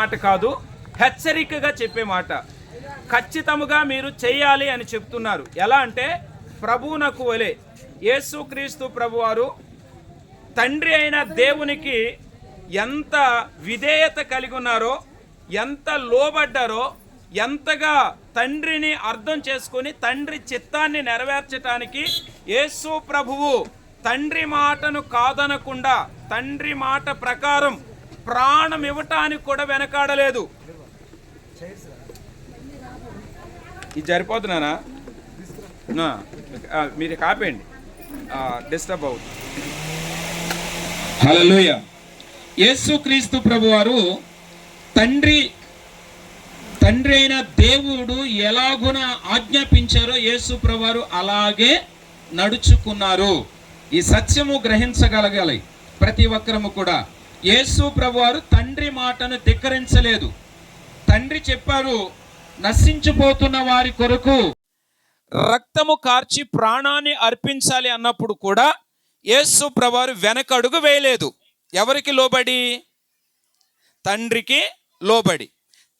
మాట కాదు హెచ్చరికగా చెప్పే మాట. ఖచ్చితముగా మీరు చేయాలి అని చెప్తున్నారు. ఎలా అంటే ప్రభువునకు వలె యేసుక్రీస్తు ప్రభువారు తండ్రి అయిన దేవునికి ఎంత విధేయత కలిగి ఉన్నారో ఎంత లోబడ్డారో ఎంతగా తండ్రిని అర్థం చేసుకొని తండ్రి చిత్తాన్ని నెరవేర్చటానికి యేసు ప్రభువు తండ్రి మాటను కాదనకుండా తండ్రి మాట ప్రకారం ప్రాణం ఇవ్వటానికి కూడా వెనకాడలేదు. ఇది సరిపోతున్నానా నా, మీరు కాపేయండి. డిస్టర్బ్ అవుతుంది. హలోయ యేసుక్రీస్తు ప్రభువారు తండ్రి తండ్రి అయిన దేవుడు ఎలాగున ఆజ్ఞాపించారో యేసు ప్రభువారు అలాగే నడుచుకున్నారు. ఈ సత్యము గ్రహించగలగాలి. ప్రతి ఒక్కరము కూడా. యేసు ప్రభువారు తండ్రి మాటను ధిక్కరించలేదు. తండ్రి చెప్పారు నశించిపోతున్న వారి కొరకు రక్తము కార్చి ప్రాణాన్ని అర్పించాలి అన్నప్పుడు కూడా యేసు ప్రభువారు వెనకడుగు వేయలేదు. ఎవరికి లోబడి? తండ్రికి లోబడి.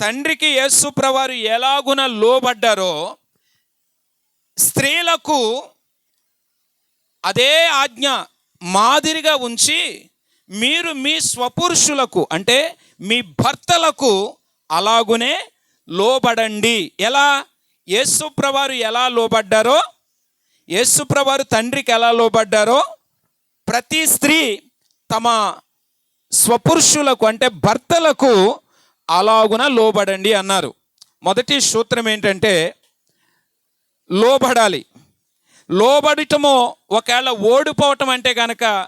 తండ్రికి యేసు ప్రభువారు ఎలాగున లోబడ్డారో స్త్రీలకు అదే ఆజ్ఞ మాదిరిగా ఉంచి మీరు మీ స్వపురుషులకు అంటే మీ భర్తలకు అలాగునే లోబడండి. ఎలా? యేసుప్రవారు ఎలా లోబడ్డారో? యేసుప్రవారు తండ్రికి ఎలా లోబడ్డారో? ప్రతి స్త్రీ తమ స్వపురుషులకు అంటే భర్తలకు అలాగున లోబడండి అన్నారు. మొదటి సూత్రం ఏంటంటే లోబడాలి. లోబడటము ఒకవేళ ఓడిపోవటం అంటే కనుక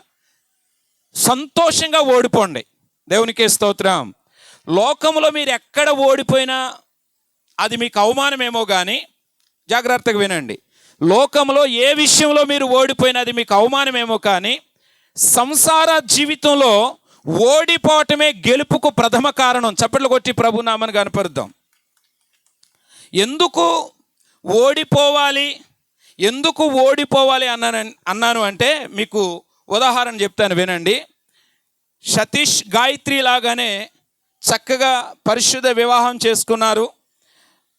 సంతోషంగా ఓడిపోండి. దేవునికే స్తోత్రం. లోకంలో మీరు ఎక్కడ ఓడిపోయినా అది మీకు అవమానమేమో కానీ జాగ్రత్తగా వినండి. లోకంలో ఏ విషయంలో మీరు ఓడిపోయినా అది మీకు అవమానమేమో కానీ సంసార జీవితంలో ఓడిపోవటమే గెలుపుకు ప్రథమ కారణం. చప్పట్లు కొట్టి ప్రభునామని కనపరుద్దాం. ఎందుకు ఓడిపోవాలి? ఎందుకు ఓడిపోవాలి అన్నాను అన్నాను అంటే మీకు ఉదాహరణ చెప్తాను వినండి. సతీష్ గాయత్రి లాగానే చక్కగా పరిశుద్ధ వివాహం చేసుకున్నారు.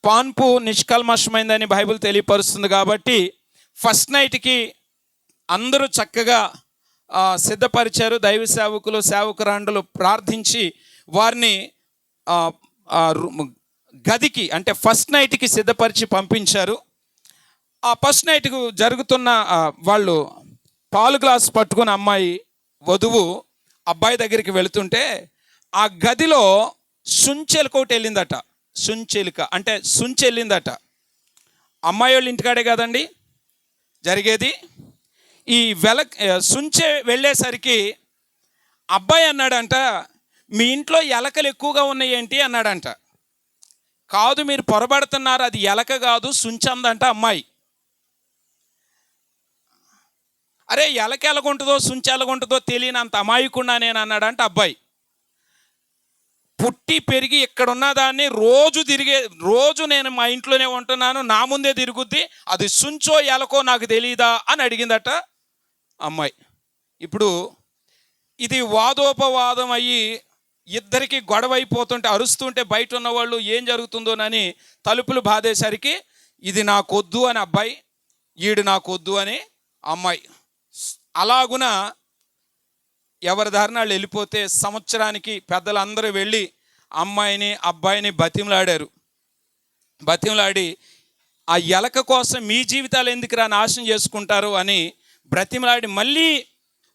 పాన్పు నిష్కల్మషమైందని బైబిల్ తెలియపరుస్తుంది కాబట్టి ఫస్ట్ నైట్కి అందరూ చక్కగా సిద్ధపరిచారు. దైవ సేవకులు సేవకురాండులు ప్రార్థించి వారిని గదికి అంటే ఫస్ట్ నైట్కి సిద్ధపరిచి పంపించారు. ఆ ఫస్ట్ నైట్కు జరుగుతున్న వాళ్ళు పాలు గ్లాస్ పట్టుకున్న అమ్మాయి వధువు అబ్బాయి దగ్గరికి వెళుతుంటే ఆ గదిలో సుంచెలుక ఒకటి వెళ్ళిందట. సుంచెలుక అంటే సుంచె వెళ్ళిందట అమ్మాయి వాళ్ళ ఇంటికాడే కదండి. జరిగేది ఈ వెల సుంచె వెళ్ళేసరికి అబ్బాయి అన్నాడంట మీ ఇంట్లో ఎలకలు ఎక్కువగా ఉన్నాయి ఏంటి? అన్నాడంట. కాదు మీరు పొరబడుతున్నారు అది ఎలక కాదు సుంచందంట అమ్మాయి. అరే ఎలక ఎలాగుంటుందో తెలియని అంత తెలియనంత అమాయకుండా నేను అన్నాడంట అబ్బాయి. పుట్టి పెరిగి ఇక్కడున్న దాన్ని రోజు తిరిగే రోజు నేను మా ఇంట్లోనే ఉంటున్నాను నా ముందే తిరుగుద్ది అది సుంచో ఎలకో నాకు తెలియదా అని అడిగిందట అమ్మాయి. ఇప్పుడు ఇది వాదోపవాదం అయ్యి ఇద్దరికి గొడవ అయిపోతుంటే అరుస్తుంటే బయట ఉన్న వాళ్ళు ఏం జరుగుతుందోనని తలుపులు బాధేసరికి ఇది నాకొద్దు అని అబ్బాయి ఈడు నాకొద్దు అని అమ్మాయి. అలాగున ఎవరి దారిన వాళ్ళు వెళ్ళిపోతే సంవత్సరానికి పెద్దలందరూ వెళ్ళి అమ్మాయిని అబ్బాయిని బతిమలాడారు. బతిమలాడి ఆ ఎలక కోసం మీ జీవితాలు ఎందుకురా నాశనం చేసుకుంటారు? అని బ్రతిమలాడి మళ్ళీ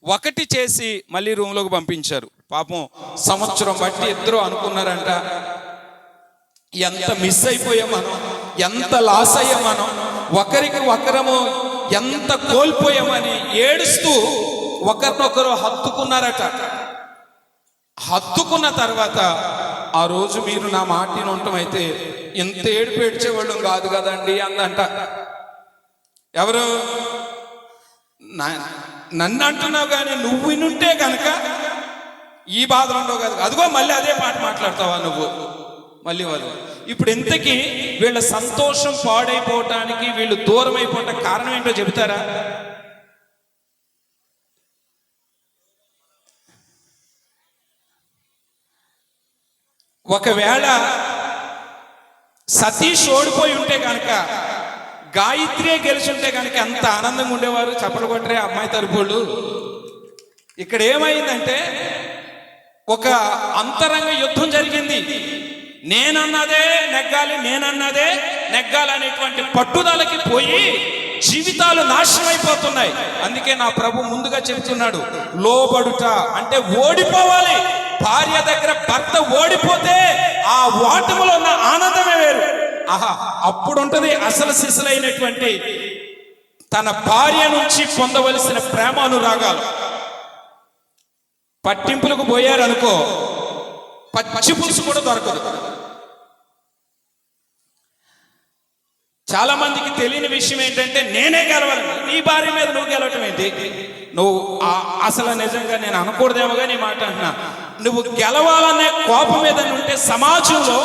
ఒకటి చేసి మళ్ళీ రూమ్లోకి పంపించారు. పాపం సంవత్సరం బట్టి ఇద్దరు అనుకున్నారంట ఎంత మిస్ అయిపోయాం మనం? ఎంత లాస్ అయ్యాం మనం? ఒకరికి ఒకరము ఎంత కోల్పోయామని ఏడుస్తూ ఒకరినొకరు హత్తుకున్నారట. హత్తుకున్న తర్వాత ఆ రోజు మీరు నా మాటిని ఉండటం అయితే ఎంత ఏడుపు ఏడ్చేవాళ్ళం కాదు కదండి అందంట. ఎవరు? నన్ను అంటున్నావు కానీ నువ్వు వినుంటే కనుక ఈ బాధలు ఉండవు కదా. అదిగో మళ్ళీ అదే పాట మాట్లాడతావా నువ్వు? మళ్ళీ వాళ్ళు ఇప్పుడు ఇంతకీ వీళ్ళ సంతోషం పాడైపోవటానికి వీళ్ళు దూరం అయిపోవటానికి కారణం ఏంటో చెబుతారా? ఒకవేళ సతీష్ ఓడిపోయి ఉంటే కనుక గాయత్రి గెలిచి ఉంటే కనుక ఎంత ఆనందంగా ఉండేవారు? చప్పలు కొట్టరే అమ్మాయి తరపుళ్ళు ఇక్కడ ఏమైందంటే ఒక అంతరంగ యుద్ధం జరిగింది. నేనన్నదే నెగ్గాలి నేనన్నదే నెగ్గాలి అనేటువంటి పట్టుదలకి పోయి జీవితాలు నాశనమైపోతున్నాయి. అందుకే నా ప్రభు ముందుగా చెప్తున్నాడు లోబడుట అంటే ఓడిపోవాలి. భార్య దగ్గర భర్త ఓడిపోతే ఆ ఓటములో ఉన్న ఆనందమే వేరు. ఆహా అప్పుడు ఉంటుంది అసలు సిసలైనటువంటి తన భార్య నుంచి పొందవలసిన ప్రేమానురాగాలు. పట్టింపులకు పోయారనుకో పచ్చి పులుసు కూడా దొరకదు. చాలా మందికి తెలియని విషయం ఏంటంటే నేనే గెలవాలి నీ భార్య మీద నువ్వు గెలవటం ఏంటి? నువ్వు అసలు నిజంగా నేను అనకూడదేమోగా నీ మాట అంటున్నా. నువ్వు గెలవాలనే కోపం మీద ఉంటే సమాజంలో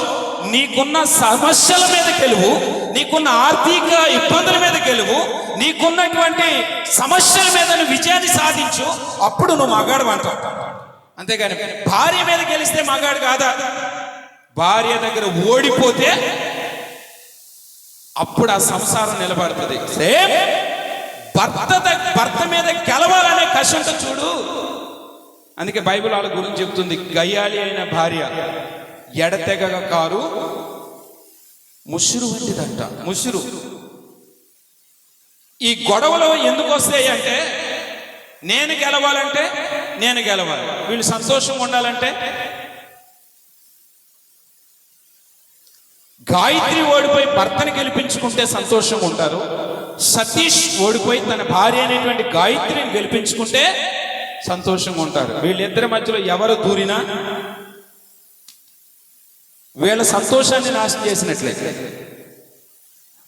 నీకున్న సమస్యల మీద గెలువు నీకున్న ఆర్థిక ఇబ్బందుల మీద గెలువు నీకున్నటువంటి సమస్యల మీద నువ్వు విజయాన్ని సాధించు అప్పుడు నువ్వు మగాడు అంటావు. అంతేగాని భార్య మీద గెలిస్తే మగాడు కాదా? భార్య దగ్గర ఓడిపోతే అప్పుడు ఆ సంసారం నిలబడుతుంది. సేమ్ భర్త భర్త మీద గెలవాలనే కసి చూడు. అందుకే బైబిల్ వాళ్ళ గురించి చెప్తుంది గయ్యాలి అయిన భార్య ఎడతెగ కారు? ముసురు వంటిదంట ముసురు. ఈ గొడవలు ఎందుకు వస్తాయి అంటే నేను గెలవాలంటే నేను గెలవాలి. వీళ్ళు సంతోషంగా ఉండాలంటే గాయత్రి ఓడిపోయి భర్తని గెలిపించుకుంటే సంతోషంగా ఉంటారు. సతీష్ ఓడిపోయి తన భార్య అనేటువంటి గాయత్రిని గెలిపించుకుంటే సంతోషంగా ఉంటారు. వీళ్ళిద్దరి మధ్యలో ఎవరు దూరినా వీళ్ళ సంతోషాన్ని నాశనం చేసినట్లయితే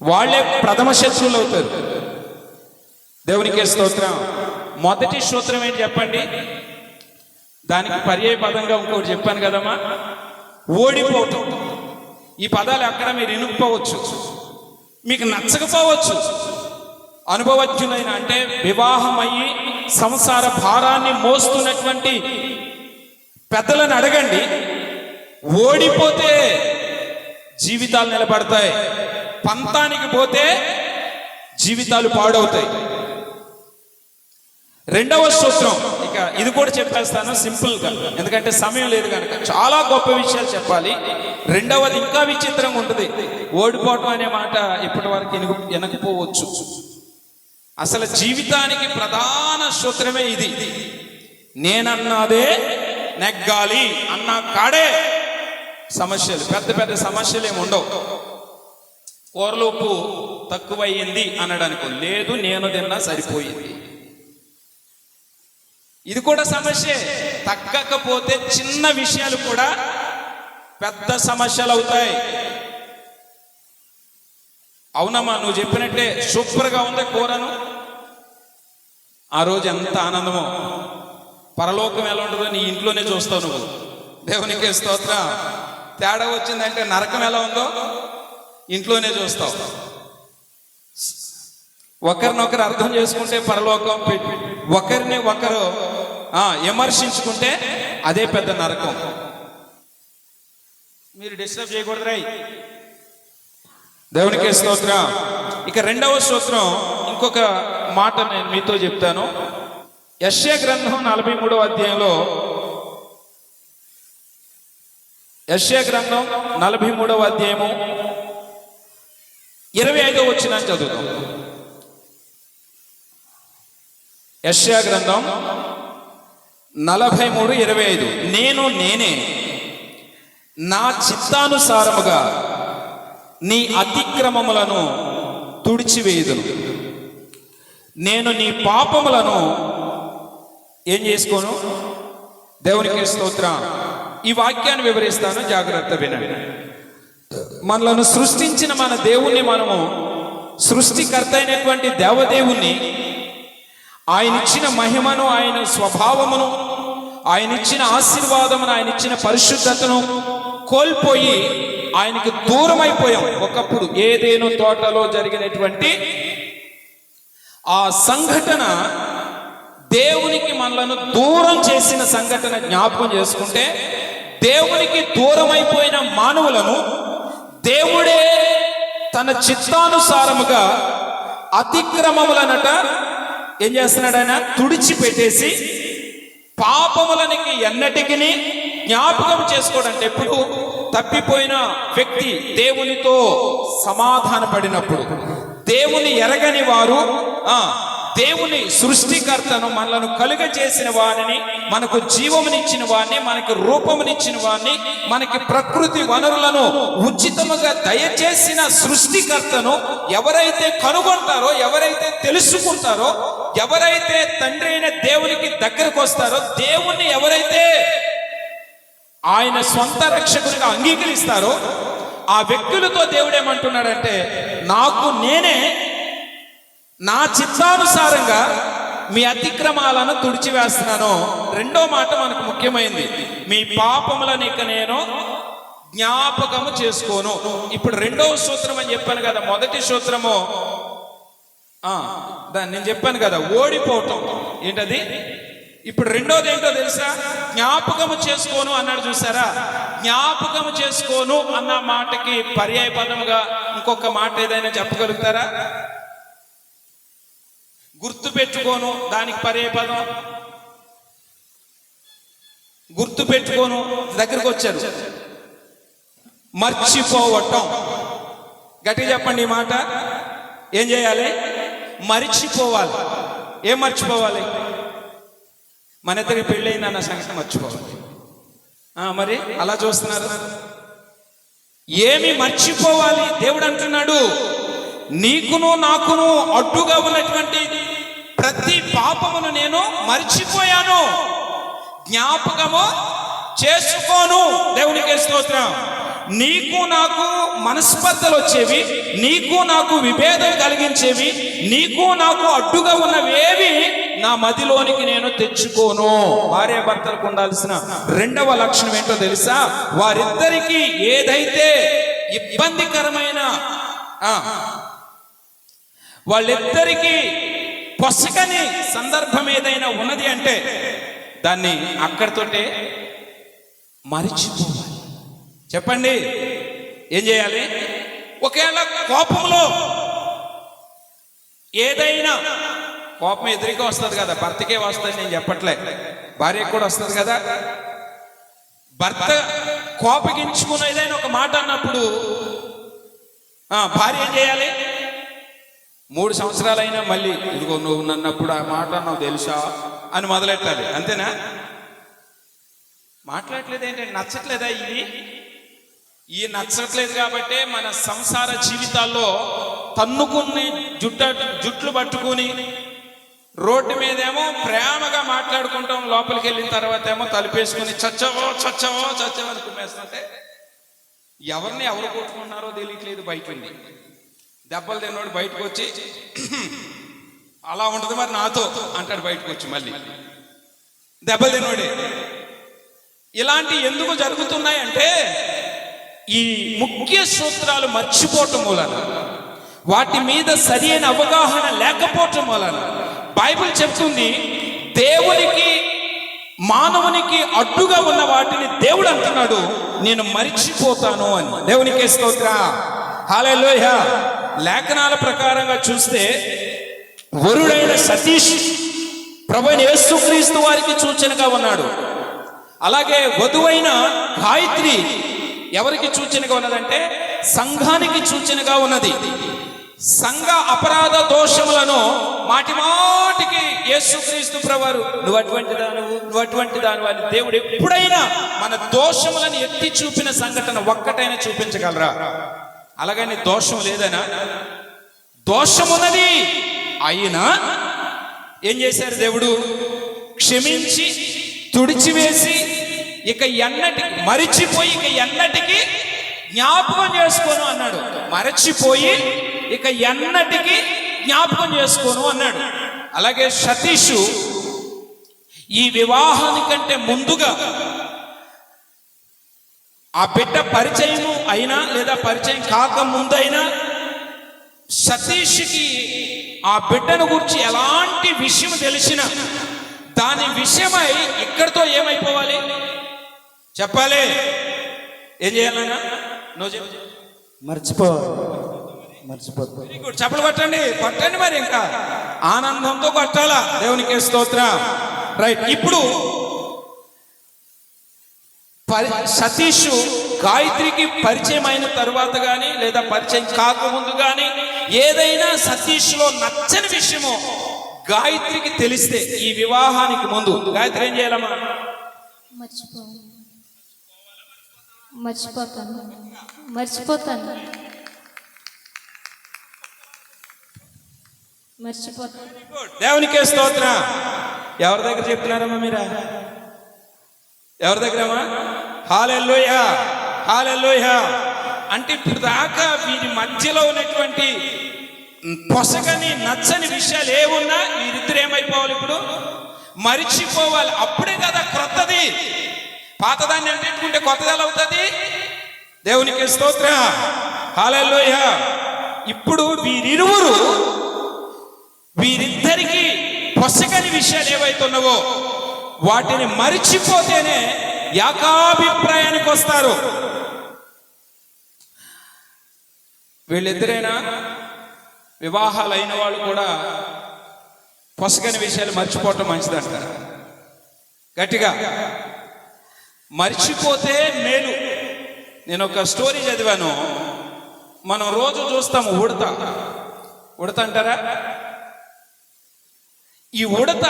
వాళ్ళే ప్రథమ శత్రువులు అవుతారు. దేవునికి స్తోత్రం. మొదటి సూత్రం ఏంటి చెప్పండి? దానికి పర్యాయ పదంగా ఇంకోటి చెప్పాను కదమ్మా. ఓడిపోవటం. ఈ పదాలు ఎక్కడ మీరు ఇనుకుపోవచ్చు మీకు నచ్చకపోవచ్చు. అనుభవజ్ఞులైన అంటే వివాహం అయ్యి సంసార భారాన్ని మోస్తున్నటువంటి పెద్దలను అడగండి. ఓడిపోతే జీవితాలు నిలబడతాయి. పంతానికి పోతే జీవితాలు పాడవుతాయి. రెండవ సూత్రం. ఇక ఇది కూడా చెప్పేస్తాను సింపుల్గా. ఎందుకంటే సమయం లేదు కనుక. చాలా గొప్ప విషయాలు చెప్పాలి. రెండవది ఇంకా విచిత్రంగా ఉంటుంది. ఓడిపోవటం అనే మాట ఇప్పటి వరకు వెనకపోవచ్చు అసలు జీవితానికి ప్రధాన సూత్రమే ఇది. నేనన్నదే నెగ్గాలి అన్న కాడే సమస్యలు. పెద్ద పెద్ద సమస్యలు ఏమి ఉండవు. కూరలోపు తక్కువయ్యింది అనడానికి లేదు నేను తిన్నా సరిపోయింది. ఇది కూడా సమస్యే. తగ్గకపోతే చిన్న విషయాలు కూడా పెద్ద సమస్యలు అవుతాయి. అవునమ్మా నువ్వు చెప్పినట్టే సూపర్గా ఉంది కూరను. ఆ రోజు ఎంత ఆనందమో. పరలోకం ఎలా ఉంటుందో నీ ఇంట్లోనే చూస్తావు నువ్వు. దేవునికి స్తోత్ర. తేడా వచ్చిందంటే నరకం ఎలా ఉందో ఇంట్లోనే చూస్తావు. ఒకరినొకరు అర్థం చేసుకుంటే పరలోకం ఒకరిని ఒకరు విమర్శించుకుంటే అదే పెద్ద నరకం. మీరు డిస్టర్బ్ చేయకూడదు రై. దేవునికి స్తోత్రం. ఇక రెండవ స్తోత్రం ఇంకొక మాట నేను మీతో చెప్తాను. యశ్య గ్రంథం నలభై మూడవ అధ్యాయంలో యశ్య గ్రంథం నలభై మూడవ అధ్యాయము ఇరవై ఐదో వచ్చిన చదువుతాం యశ్యా గ్రంథం నలభై మూడు ఇరవై ఐదు. నేను నేనే నా చిత్తానుసారముగా నీ అతిక్రమములను తుడిచివేయుదును. నేను నీ పాపములను ఏం చేసుకోను? దేవునికి స్తోత్రం. ఈ వాక్యాన్ని వివరిస్తాను జాగ్రత్త వినండి. మనలను సృష్టించిన మన దేవుణ్ణి మనము సృష్టికర్త అయినటువంటి దేవదేవుణ్ణి ఆయన ఇచ్చిన మహిమను ఆయన స్వభావమును ఆయన ఇచ్చిన ఆశీర్వాదమును ఆయన ఇచ్చిన పరిశుద్ధతను కోల్పోయి ఆయనకి దూరమైపోయాం. ఒకప్పుడు ఏదేను తోటలో జరిగినటువంటి ఆ సంఘటన దేవునికి మనలను దూరం చేసిన సంఘటన జ్ఞాపకం చేసుకుంటే దేవునికి దూరమైపోయిన మానవులను దేవుడే తన చిత్తానుసారముగా అతిక్రమములనట ఏం చేస్తున్నాడు ఆయన? తుడిచిపెట్టేసి పాపములనికి ఎన్నటికి జ్ఞాపకం చేసుకోవడంటే ఎప్పుడు తప్పిపోయిన వ్యక్తి దేవునితో సమాధాన పడినప్పుడు దేవుని ఎరగని వారు దేవుని సృష్టికర్తను మనలను కలుగ చేసిన వారిని మనకు జీవమునిచ్చిన వారిని మనకి రూపమునిచ్చిన వారిని మనకి ప్రకృతి వనరులను ఉచితముగా దయచేసిన సృష్టికర్తను ఎవరైతే కనుగొంటారో ఎవరైతే తెలుసుకుంటారో ఎవరైతే తండ్రి అయిన దేవునికి దగ్గరకు వస్తారో దేవుణ్ణి ఎవరైతే ఆయన సొంత రక్షకుడిగా అంగీకరిస్తారో ఆ వ్యక్తులతో దేవుడు ఏమంటున్నాడంటే నాకు నేనే నా చిత్తానుసారంగా మీ అతిక్రమాలను తుడిచివేస్తున్నాను. రెండో మాట మనకు ముఖ్యమైనది మీ పాపములను ఇక నేను జ్ఞాపకము చేసుకోను. ఇప్పుడు రెండవ సూత్రం అని చెప్పాను కదా మొదటి సూత్రము దాన్ని నేను చెప్పాను కదా ఓడిపోవటం. ఏంటది? ఇప్పుడు రెండోది ఏంటో తెలుసా? జ్ఞాపకము చేసుకోను అన్నాడు చూసారా? జ్ఞాపకము చేసుకోను అన్న మాటకి పర్యాయ పదముగా ఇంకొక మాట ఏదైనా చెప్పగలుగుతారా? గుర్తు పెట్టుకోను దానికి పర్యాయ పదం. గుర్తు పెట్టుకోను దగ్గరకు వచ్చారు. మర్చిపోవటం. గట్టి చెప్పండి ఈ మాట. ఏం చేయాలి? మరిచిపోవాలి. ఏం మర్చిపోవాలి? మన ఇద్దరికి పెళ్ళైంది అన్న సంగతి మర్చిపోవాలి. మరి అలా చూస్తున్నారు. ఏమి మర్చిపోవాలి? దేవుడు అంటున్నాడు నీకును నాకును అడ్డుగా ఉన్నటువంటి ప్రతి పాపమును నేను మర్చిపోయాను. జ్ఞాపకము చేసుకోను. దేవునికి స్తోత్రం. నీకు నాకు మనస్పర్ధలు వచ్చేవి నీకు నాకు విభేదం కలిగించేవి నీకు నాకు అడ్డుగా ఉన్నవేవి నా మదిలోనికి నేను తెచ్చుకోను. భార్య భర్తలకు ఉండాల్సిన రెండవ లక్షణం ఏంటో తెలుసా? వారిద్దరికి ఏదైతే ఇబ్బందికరమైన ఆ, వాళ్ళిద్దరికీ పొసగని సందర్భం ఏదైనా ఉన్నది అంటే దాన్ని అక్కడితోటే మరిచిపోవాలి చెప్పండి. ఏం చేయాలి? ఒకవేళ కోపంలో ఏదైనా కోపం ఎదురుగా వస్తుంది కదా భర్తకే వస్తుంది నేను చెప్పట్లే. భార్యకు కూడా వస్తుంది కదా. భర్త కోపగించుకున్న ఏదైనా ఒక మాట అన్నప్పుడు భార్య ఏం చేయాలి? మూడు సంవత్సరాలైనా మళ్ళీ ఇదిగో నువ్వు నన్నప్పుడు ఆ మాట నువ్వు తెలుసా? అని మొదలెట్టాలి. అంతేనా? మాట్లాడలేదు ఏంటంటే నచ్చట్లేదా ఇది ఈ నచ్చట్లేదు కాబట్టే మన సంసార జీవితాల్లో తన్నుకుని జుట్ట జుట్లు పట్టుకుని రోడ్డు మీదేమో ప్రేమగా మాట్లాడుకుంటాం లోపలికి వెళ్ళిన తర్వాత ఏమో తలిపేసుకుని చచ్చవో చచ్చవో చచ్చవో అని కుమ్మేస్తుంటే ఎవరిని ఎవరు కొట్టుకుంటున్నారో తెలియట్లేదు బయట ఉండి దెబ్బలు తిన్నోడు బయటకు వచ్చి అలా ఉంటుంది మరి నాతో అంటాడు బయటకు వచ్చి మళ్ళీ. దెబ్బలు తిన్నోడే. ఇలాంటి ఎందుకు జరుగుతున్నాయంటే ఈ ముఖ్య సూత్రాలు మర్చిపోవటం వలన వాటి మీద సరైన అవగాహన లేకపోవటం వలన బైబిల్ చెప్తుంది దేవునికి మానవునికి అడ్డుగా ఉన్న వాటిని దేవుడు అంటున్నాడు నేను మరిచిపోతాను అని. దేవునికి స్తోత్ర. హాలేలోయ లేఖనాల ప్రకారంగా చూస్తే వరుడైన సతీష్ ప్రభుని యేసుక్రీస్తు వారికి సూచనగా ఉన్నాడు. అలాగే వధువైన గాయత్రి ఎవరికి సూచనగా ఉన్నదంటే సంఘానికి సూచనగా ఉన్నది. సంఘ అపరాధ దోషములను మాటి మాటికి యేసుక్రీస్తు ప్రవారు నువ్వు అటువంటి దానివు నువ్వు అటువంటి దాను అని దేవుడు ఎప్పుడైనా మన దోషములను ఎత్తి చూపిన సంఘటన ఒక్కటైనా చూపించగలరా? అలాగని దోషం లేదనా? దోషమున్నది అయినా ఏం చేశారు దేవుడు? క్షమించి తుడిచివేసి ఇక ఎన్నటికి మరిచిపోయి ఇక ఎన్నటికి జ్ఞాపకం చేసుకోను అన్నాడు. మరచిపోయి ఇక ఎన్నటికి జ్ఞాపకం చేసుకోను అన్నాడు. అలాగే సతీషు ఈ వివాహానికంటే ముందుగా ఆ బిడ్డ పరిచయము అయినా లేదా పరిచయం కాక ముందైనా సతీష్కి ఆ బిడ్డను గురించి ఎలాంటి విషయం తెలిసిన దాని విషయమై ఇక్కడితో ఏమైపోవాలి? చెప్పాలి. ఏం చేయాలన్నా నువ్వు చెప్పు. మర్చిపో వెరీ గుడ్. చప్పలు కొట్టండి. కొట్టండి మరి ఇంకా. ఆనందంతో కొట్టాలా? దేవునికి స్తోత్రం. రైట్. ఇప్పుడు పరి సతీష్ గాయత్రికి పరిచయం అయిన తర్వాత కానీ లేదా పరిచయం కాకముందు కానీ ఏదైనా సతీష్లో నచ్చని విషయము గాయత్రికి తెలిస్తే ఈ వివాహానికి ముందు. గాయత్రి ఏం చేయాలమ్మా? మర్చిపో మర్చిపోతాను. మర్చిపోతాను. మర్చిపోతాను. దేవునికే స్తోత్ర. ఎవరి దగ్గర చెప్తున్నారమ్మా మీరా? ఎవరి దగ్గరమ్మా? హాలెల్లోయ హాలెల్లోయ అంటే ఇప్పుడు దాకా వీరి మధ్యలో ఉన్నటువంటి పొసగని నచ్చని విషయాలు ఏమున్నా వీరిద్దరు ఏమైపోవాలి ఇప్పుడు? మరిచిపోవాలి. అప్పుడే కదా క్రొత్తది. పాతదాన్ని అంటేట్టుకుంటే కొత్తది ఎలా అవుతుంది? దేవునికి స్తోత్ర. హాలెల్లోయ. ఇప్పుడు వీరిరువురు వీరిద్దరికి పొసగని విషయాలు ఏవైతున్నావో వాటిని మరిచిపోతేనే ఏకాభిప్రాయానికి వస్తారు. వీళ్ళిద్దరైనా? వివాహాలు అయిన వాళ్ళు కూడా పొసగని విషయాలు మర్చిపోవటం మంచిదంటారు. గట్టిగా. మర్చిపోతే మేలు. నేను ఒక స్టోరీ చదివాను. మనం రోజు చూస్తాము ఉడత. ఉడత అంటారా? ఈ ఉడత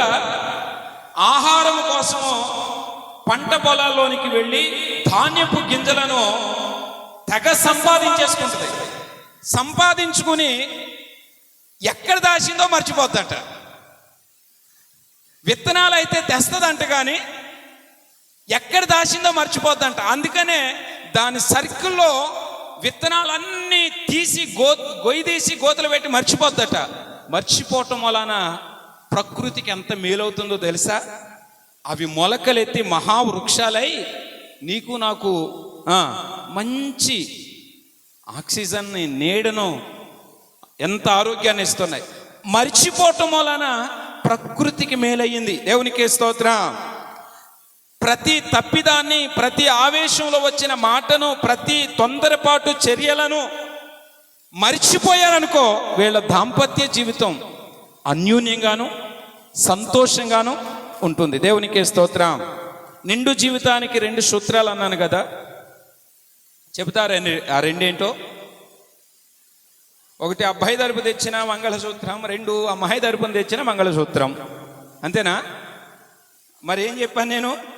ఆహారం కోసము పంట పొలాల్లోనికి వెళ్ళి ధాన్యపు గింజలను తెగ సంపాదించేసుకుంటుంది. సంపాదించుకుని ఎక్కడ దాచిందో మర్చిపోద్దట. విత్తనాలు అయితే తెస్తదంట కానీ ఎక్కడ దాచిందో మర్చిపోద్దంట. అందుకనే దాని సర్కిల్లో విత్తనాలన్నీ తీసి గో గొయ్యి తీసి గోతలు పెట్టి మర్చిపోద్దట. మర్చిపోవటం వలన ప్రకృతికి ఎంత మేలవుతుందో తెలుసా? అవి మొలకలెత్తి మహావృక్షాలై నీకు నాకు మంచి ఆక్సిజన్ని నీడను ఎంత ఆరోగ్యాన్ని ఇస్తున్నాయి. మర్చిపోవటం వలన ప్రకృతికి మేలయ్యింది. దేవునికి స్తోత్రం. ప్రతి తప్పిదాన్ని ప్రతి ఆవేశంలో వచ్చిన మాటను ప్రతి తొందరపాటు చర్యలను మర్చిపోయారనుకో వీళ్ళ దాంపత్య జీవితం అన్యూన్యంగాను సంతోషంగాను ఉంటుంది. దేవునికి స్తోత్రం. నిండు జీవితానికి రెండు సూత్రాలు అన్నాను కదా. చెబుతారా ఆ రెండేంటో? ఒకటి అబ్బాయి తరపు తెచ్చిన మంగళసూత్రం. రెండు అమ్మాయి తరపున తెచ్చిన మంగళసూత్రం. అంతేనా? మరి ఏం చెప్పాను నేను?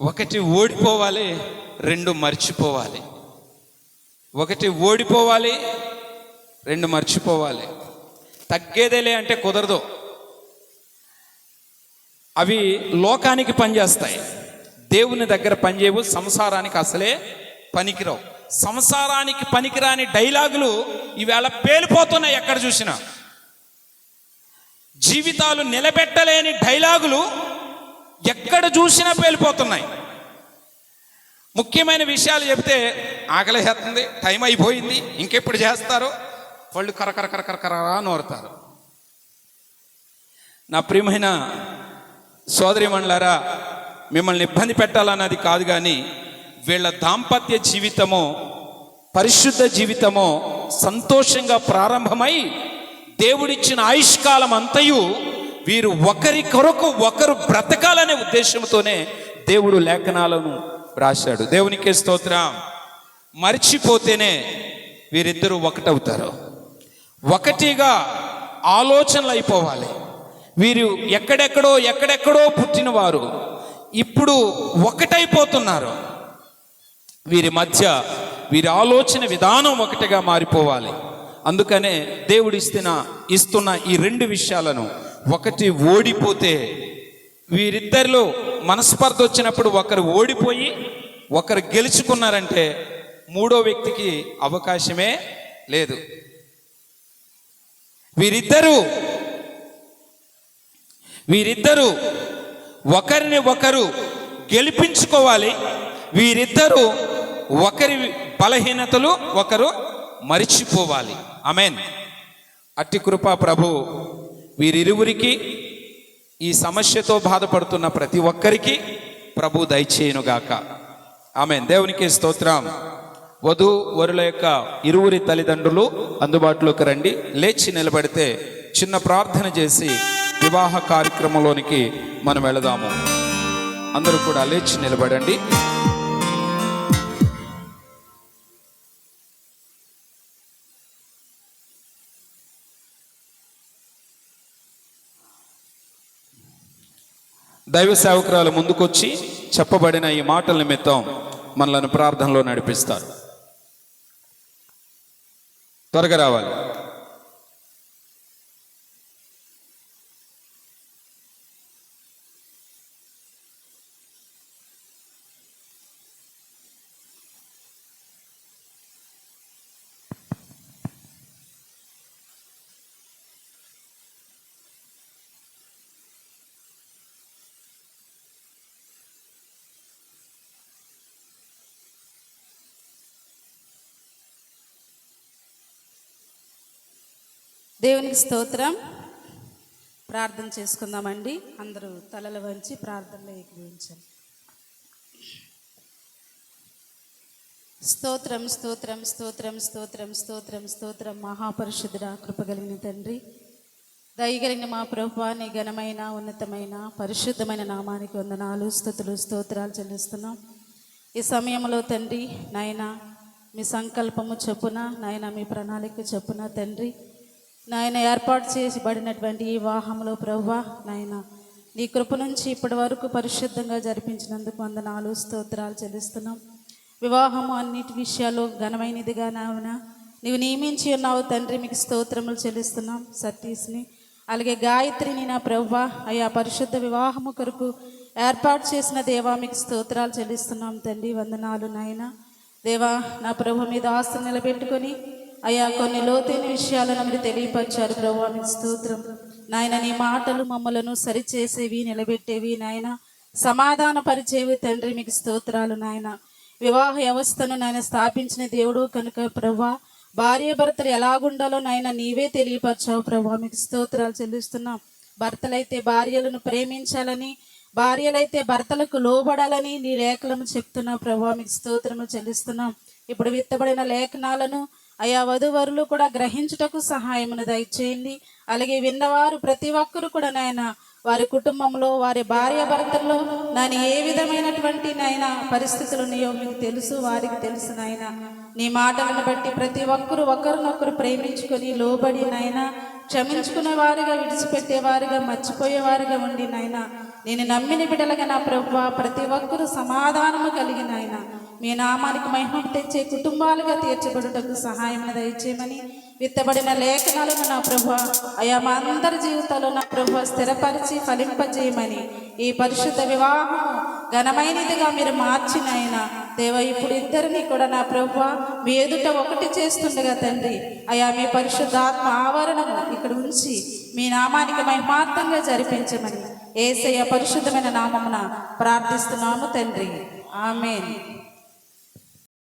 ఒకటి ఓడిపోవాలి రెండు మర్చిపోవాలి. ఒకటి ఓడిపోవాలి రెండు మర్చిపోవాలి. తగ్గేదేలే అంటే కుదరదు. అవి లోకానికి పనిచేస్తాయి. దేవుని దగ్గర పనిచేయవు సంసారానికి అసలే పనికిరావు. సంసారానికి పనికిరాని డైలాగులు ఈవేళ పేలిపోతున్నాయి ఎక్కడ చూసినా. జీవితాలు నిలబెట్టలేని డైలాగులు ఎక్కడ చూసినా పేలిపోతున్నాయి. ముఖ్యమైన విషయాలు చెప్తే ఆకలేస్తుంది టైం అయిపోయింది ఇంకెప్పుడు చేస్తారో? వాళ్ళు కరకర కరకర కర నోరుతారు. నా ప్రియమైన సోదరి మండలారా మిమ్మల్ని ఇబ్బంది పెట్టాలన్నది కాదు కానీ వీళ్ళ దాంపత్య జీవితము పరిశుద్ధ జీవితము సంతోషంగా ప్రారంభమై దేవుడిచ్చిన ఆయుష్కాలం అంతయు వీరు ఒకరి కొరకు ఒకరు బ్రతకాలనే ఉద్దేశంతోనే దేవుడు లేఖనాలను రాశాడు. దేవునికే స్తోత్రం. మర్చిపోతేనే వీరిద్దరూ ఒకటవుతారు. ఒకటిగా ఆలోచనలు అయిపోవాలి. వీరు ఎక్కడెక్కడో ఎక్కడెక్కడో పుట్టినవారు ఇప్పుడు ఒకటైపోతున్నారు. వీరి మధ్య వీరి ఆలోచన విధానం ఒకటిగా మారిపోవాలి. అందుకనే దేవుడిస్తున్న ఇస్తున్న ఈ రెండు విషయాలను ఒకటి ఓడిపోతే వీరిద్దరిలో మనస్పర్ధ వచ్చినప్పుడు ఒకరు ఓడిపోయి ఒకరు గెలుచుకున్నారంటే మూడో వ్యక్తికి అవకాశమే లేదు. వీరిద్దరూ వీరిద్దరూ ఒకరిని ఒకరు గెలిపించుకోవాలి. వీరిద్దరూ ఒకరి బలహీనతలు ఒకరు మరిచిపోవాలి. అమెన్ అట్టి కృపా ప్రభు వీరిరువురికి ఈ సమస్యతో బాధపడుతున్న ప్రతి ఒక్కరికి ప్రభు దయచేయునుగాక. ఆమె దేవునికి స్తోత్రం. వధు వరుల యొక్క ఇరువురి తల్లిదండ్రులు అందుబాటులోకి రండి. లేచి నిలబడితే చిన్న ప్రార్థన చేసి వివాహ కార్యక్రమంలోనికి మనం వెళదాము. అందరూ కూడా లేచి నిలబడండి. దైవ సేవకురాలు ముందుకొచ్చి చెప్పబడిన ఈ మాటల నిమిత్తం మనలను ప్రార్థనలో నడిపిస్తారు. త్వరగా రావాలి. దేవునికి స్తోత్రం. ప్రార్థన చేసుకుందామండి. అందరూ తలలు వంచి ప్రార్థనలో ఏకీవించండి స్తోత్రం స్తోత్రం స్తోత్రం స్తోత్రం స్తోత్రం స్తోత్రం. మహాపరిశుద్ధుడ కృపగలిగిన తండ్రి. దయగలిగిన మా ప్రభా నీ ఘనమైన ఉన్నతమైన పరిశుద్ధమైన నామానికి వందనాలు స్థుతులు స్తోత్రాలు చెల్లిస్తున్నాం. ఈ సమయంలో తండ్రి నాయన మీ సంకల్పము చెప్పున నాయన మీ ప్రణాళిక చెప్పున తండ్రి నాయన ఏర్పాటు చేసిబడినటువంటి ఈ వివాహంలో ప్రవ్వా నాయన నీ కృప నుంచి ఇప్పటి వరకు పరిశుద్ధంగా జరిపించినందుకు వందనాలు స్తోత్రాలు చెల్లిస్తున్నాం. వివాహము అన్నిటి విషయాల్లో ఘనమైనదిగా నావున నీవు నియమించి ఉన్నావు తండ్రి మీకు స్తోత్రములు చెల్లిస్తున్నాం సతీష్ని. అలాగే గాయత్రిని నా ప్రవ్వ అయ్యా పరిశుద్ధ వివాహము కొరకు ఏర్పాటు చేసిన దేవా మీకు స్తోత్రాలు చెల్లిస్తున్నాం తండ్రి వందనాలు నాయన. దేవా నా ప్రభు మీద ఆస్తులు నిలబెట్టుకొని అయ్యా కొన్ని లోతైన విషయాలను మీరు తెలియపరిచారు ప్రభు మీ స్తోత్రం. నాయన నీ మాటలు మమ్మలను సరిచేసేవి నిలబెట్టేవి నాయన. సమాధాన పరిచేవి తండ్రి మీకు స్తోత్రాలు నాయన. వివాహ వ్యవస్థను నాయన స్థాపించిన దేవుడు కనుక ప్రభా భార్య భర్తలు ఎలాగుండాలో నాయన నీవే తెలియపరచావు ప్రభా మీకు స్తోత్రాలు చెల్లిస్తున్నాం. భర్తలైతే భార్యలను ప్రేమించాలని భార్యలైతే భర్తలకు లోబడాలని నీ లేఖలను చెప్తున్నావు ప్రభా మీకు స్తోత్రము చెల్లిస్తున్నాం. ఇప్పుడు విత్తబడిన లేఖనాలను అయా వధువరులు కూడా గ్రహించుటకు సహాయమును దయచేయండి. అలాగే విన్నవారు ప్రతి ఒక్కరు కూడా నాయన వారి కుటుంబంలో వారి భార్య భర్తల్లో నాయన ఏ విధమైనటువంటి నాయన పరిస్థితులు ఉన్నాయో మీకు తెలుసు వారికి తెలుసు నాయన. నీ మాటలను బట్టి ప్రతి ఒక్కరు ఒకరినొకరు ప్రేమించుకొని లోబడి నాయన క్షమించుకునే వారుగా విడిచిపెట్టేవారుగా మర్చిపోయేవారుగా ఉండి నాయన నేను నమ్మిన బిడ్డలుగా నా ప్రభు ప్రతి ఒక్కరూ సమాధానము కలిగిన ఆయన మీ నామానికి మహిమ తెచ్చే కుటుంబాలుగా తీర్చబడుటకు సహాయం దయచేయమని విత్తబడిన లేఖనాలను నా ప్రభు అయా మా అందరి జీవితాలు నా ప్రభు స్థిరపరిచి ఫలింపజేయమని ఈ పరిశుద్ధ వివాహం ఘనమైనదిగా మీరు మార్చిన ఆయన దేవ ఇప్పుడు ఇద్దరిని కూడా నా ప్రభు మీ ఎదుట ఒకటి చేస్తుండగా తండ్రి అయా మీ పరిశుద్ధాత్మ ఆవరణము ఇక్కడ ఉంచి మీ నామానికి మహిమార్థంగా జరిపించమని ఏసయ్య పరిశుద్ధమైన నామమున ప్రార్థిస్తున్నాము తండ్రి. ఆమె